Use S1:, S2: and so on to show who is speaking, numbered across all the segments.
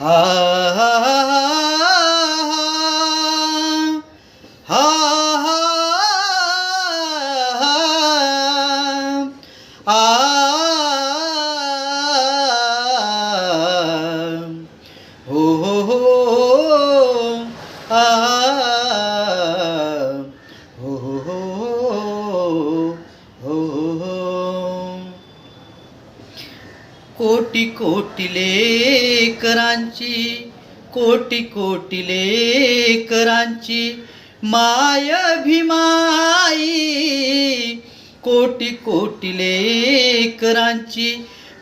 S1: हा हा हा कोटी कोटी लेकरांची कोटी कोटी लेकरांची माय भीमाई कोटी कोटी लेकरांची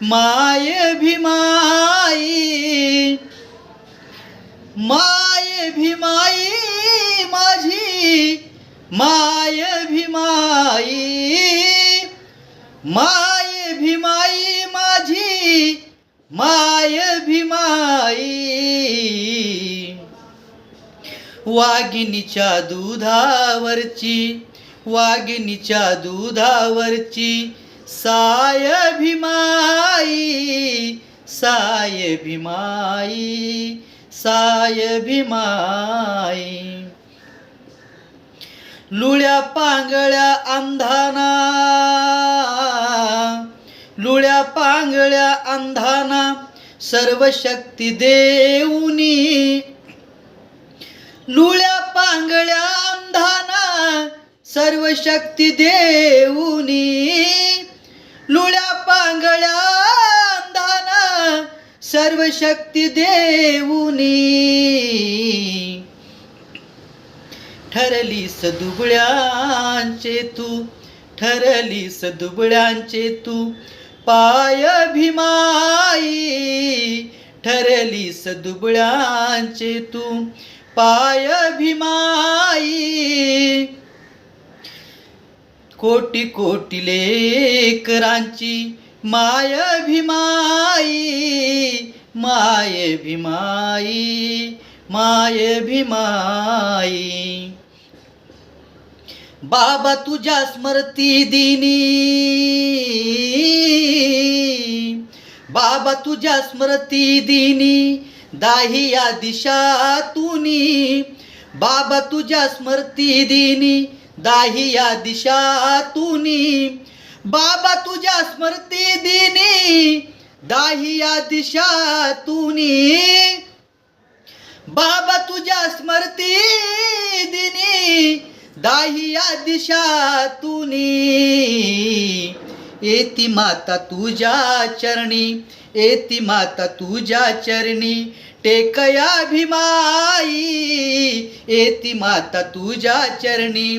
S1: माय भीमाई माय भीमाई माझी माय भीमाई माय माय भीमाई. वाघिणीच्या दुधावरची वाघिणीच्या दुधावरची साय भीमाई साय भीमाई साय भीमाई. लुळ्या पांगळ्या अंधाना लुळ्या पांगळ्या अंधाना सर्व शक्ती देऊनी. लुळ्या पांगळ्या अंधाना सर्व शक्ती देऊनी. लुळ्या पांगळ्या अंधाना सर्व शक्ती देऊनी. ठरलीस सदुबळ्यांचे तू ठरलीस सदुबळ्यांचे तू पाय भीमाई ठरली दुबळ्यांचे तू. पाय भीमाई कोटी कोटी लेकरांची माय भीमाई माय भीमाई माय भीमाई बाबा तुझ्या स्मृती दिनी. बाबा तुझ्या स्मृती दिनी दाहिया दिशातुनी. बाबा तुझ्या स्मृती दिनी दाहिया दिशातुनी. बाबा तुझ्या स्मृती दिनी दाहिया दिशातुनी. बाबा तुझ्या स्मृती दिनी दाहिया दिशा तुनी येती माता तुझ्या चरणी येती माता तुझ्या चरणी. टेकया भीमाई येती माता तुझ्या चरणी.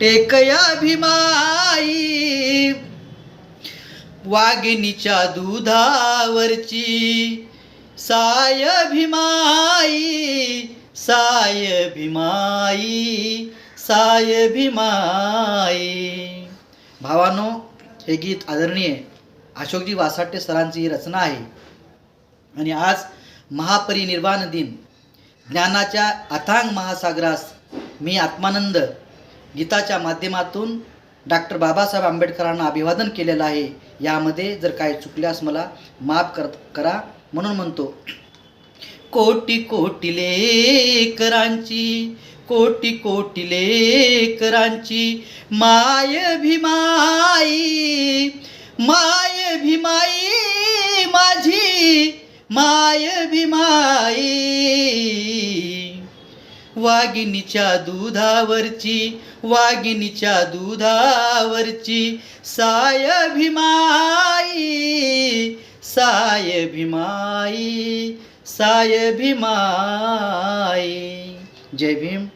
S1: टेकया भीमाई वाघिणीच्या दुधावरची साय भीमाई साय भीमाई साय भीमाई. भावानो हे गीत आदरणीय अशोकजी वासाटे सरांची ही रचना आहे. आणि आज महापरिनिर्वाण दिन. ज्ञानाच्या अथांग महासागरास मी आत्मानंद गीताच्या माध्यमातून डॉक्टर बाबासाहेब आंबेडकरांना अभिवादन केलेलं आहे. यामध्ये जर काही चुकल्यास मला माफ कर करा म्हणून म्हणतो. कोटी कोटी लेकरांची कोटी कोटी लेकरांची माय भीमाई माय भीमाई माझी माय भीमाई. वाघिणीच्या दुधावरची वाघिणीच्या दुधावरची साय भीमाई साय भीमाई साय भीमाई. जय भीम.